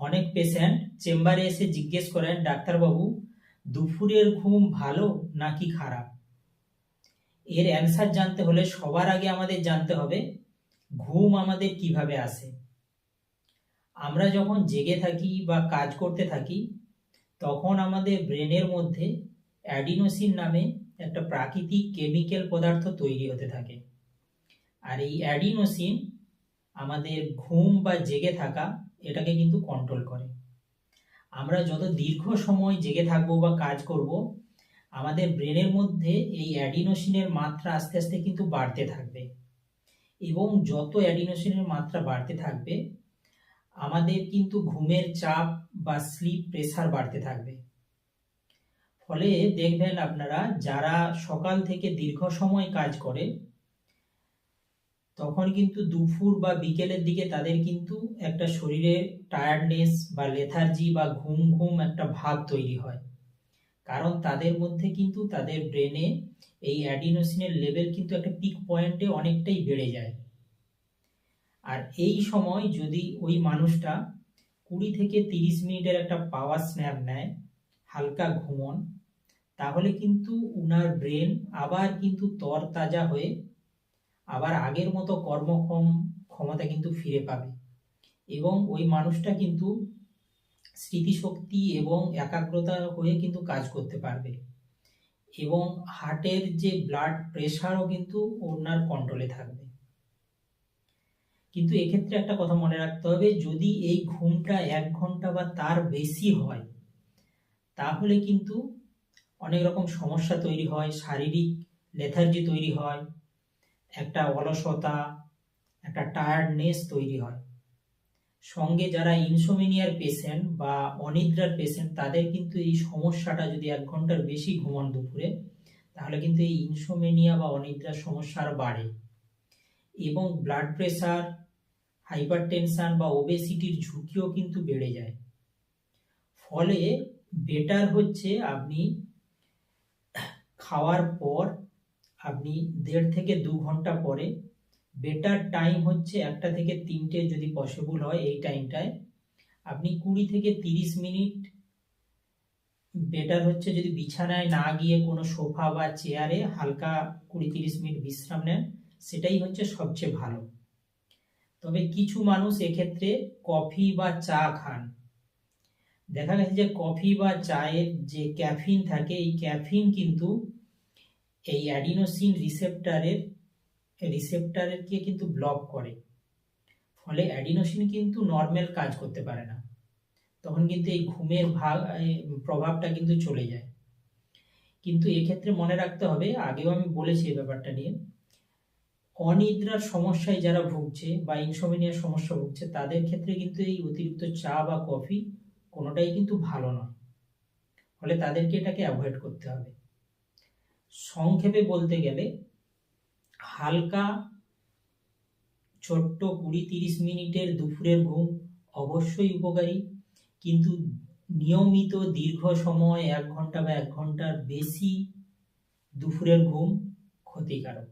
অনেক পেশেন্ট চেম্বারে এসে জিজ্ঞেস করেন, ডাক্তারবাবু, দুপুরের ঘুম ভালো নাকি খারাপ? এর অ্যান্সার জানতে হলে সবার আগে আমাদের জানতে হবে, ঘুম আমাদের কীভাবে আসে? আমরা যখন জেগে থাকি বা কাজ করতে থাকি, তখন আমাদের ব্রেনের মধ্যে অ্যাডিনোসিন নামে একটা প্রাকৃতিক কেমিক্যাল পদার্থ তৈরি হতে থাকে। আর এই অ্যাডিনোসিন আমাদের ঘুম বা জেগে থাকা এটাকে কিন্তু কন্ট্রোল করে। আমরা যত দীর্ঘ সময় জেগে থাকব বা কাজ করব, আমাদের ব্রেনের মধ্যে এই অ্যাডিনোসিনের মাত্রা আস্তে আস্তে কিন্তু বাড়তে থাকবে। এবং যত অ্যাডিনোসিনের মাত্রা বাড়তে থাকবে, আমাদের কিন্তু ঘুমের চাপ বা স্লিপ প্রেসার বাড়তে থাকবে। ফলে দেখবেন আপনারা, যারা সকাল থেকে দীর্ঘ সময় কাজ করে তখন কিন্তু দুপুর বা বিকেলের দিকে তাদের কিন্তু একটা শরীরে টায়ার্ডনেস বা লেথার্জি বা ঘুম ঘুম একটা ভাব তৈরি হয়। কারণ তাদের মধ্যে কিন্তু তাদের ব্রেনে এই অ্যাডিনোসিনের লেভেল কিন্তু একটা পিক পয়েন্টে অনেকটাই বেড়ে যায়। আর এই সময় যদি ওই মানুষটা কুড়ি থেকে তিরিশ মিনিটের একটা পাওয়ার স্ন্যাপ নেয়, হালকা ঘুমন, তাহলে কিন্তু উনার ব্রেন আবার কিন্তু তরতাজা হয়ে আবার আগের মতো কর্মক্ষম ক্ষমতা কিন্তু ফিরে পাবে। এবং ওই মানুষটা কিন্তু স্মৃতিশক্তি এবং একাগ্রতা হয়ে কিন্তু কাজ করতে পারবে। এবং হার্টের যে ব্লাড প্রেশারও কিন্তু ওনার কন্ট্রোলে থাকবে। কিন্তু এক্ষেত্রে একটা কথা মনে রাখতে হবে, যদি এই ঘুমটা এক ঘণ্টা বা তার বেশি হয়, তাহলে কিন্তু অনেক রকম সমস্যা তৈরি হয়, শারীরিক লেথার্জি তৈরি হয় একটা অলসতা, একটা টায়ার্ডনেস তৈরি হয়। সঙ্গে যারা ইনসোমিনিয়ার পেশেন্ট বা অনিদ্রার পেশেন্ট তাদের কিন্তু এই সমস্যাটা যদি এক ঘণ্টার বেশি ঘুমান দুপুরে, তাহলে কিন্তু এই ইনসোমেনিয়া বা অনিদ্রার সমস্যা আরও বাড়ে। এবং ব্লাড প্রেশার হাইপার টেনশন বা ওবেসিটির ঝুঁকিও কিন্তু বেড়ে যায়। ফলে বেটার হচ্ছে আপনি খাওয়ার পর আপনি দেড় থেকে দু ঘণ্টা পরে বেটার টাইম হচ্ছে একটা থেকে তিনটে যদি পসিবল হয় এই টাইমটায় আপনি কুড়ি থেকে তিরিশ মিনিট বেটার হচ্ছে যদি বিছানায় না গিয়ে কোনো সোফা বা চেয়ারে হালকা কুড়ি তিরিশ মিনিট বিশ্রাম নেন, সেটাই হচ্ছে সবচেয়ে ভালো। তবে কিছু মানুষ এক্ষেত্রে কফি বা চা খান। দেখা গেছে যে কফি বা চায়ের যে ক্যাফিন থাকে, এই ক্যাফিন কিন্তু এই অ্যাডিনোসিন রিসেপ্টারের রিসেপ্টারকে কিন্তু ব্লক করে। ফলে অ্যাডিনোসিন কিন্তু নর্মাল কাজ করতে পারে না। তখন কিন্তু এই ঘুমের ভাগ প্রভাবটা কিন্তু চলে যায়। কিন্তু এক্ষেত্রে মনে রাখতে হবে, আগেও আমি বলেছি এই ব্যাপারটা নিয়ে, অনিদ্রার সমস্যায় যারা ভুগছে বা ইনসোমিনিয়ার সমস্যা ভুগছে, তাদের ক্ষেত্রে কিন্তু এই অতিরিক্ত চা বা কফি কোনোটাই কিন্তু ভালো নয়। ফলে তাদেরকে এটাকে অ্যাভয়েড করতে হবে। সংক্ষেপে বলতে গেলে, হালকা ছোট্ট কুড়ি তিরিশ মিনিটের দুপুরের ঘুম অবশ্যই উপকারী, কিন্তু নিয়মিত দীর্ঘ সময় এক ঘণ্টা বা এক ঘণ্টার বেশি দুপুরের ঘুম ক্ষতিকারক।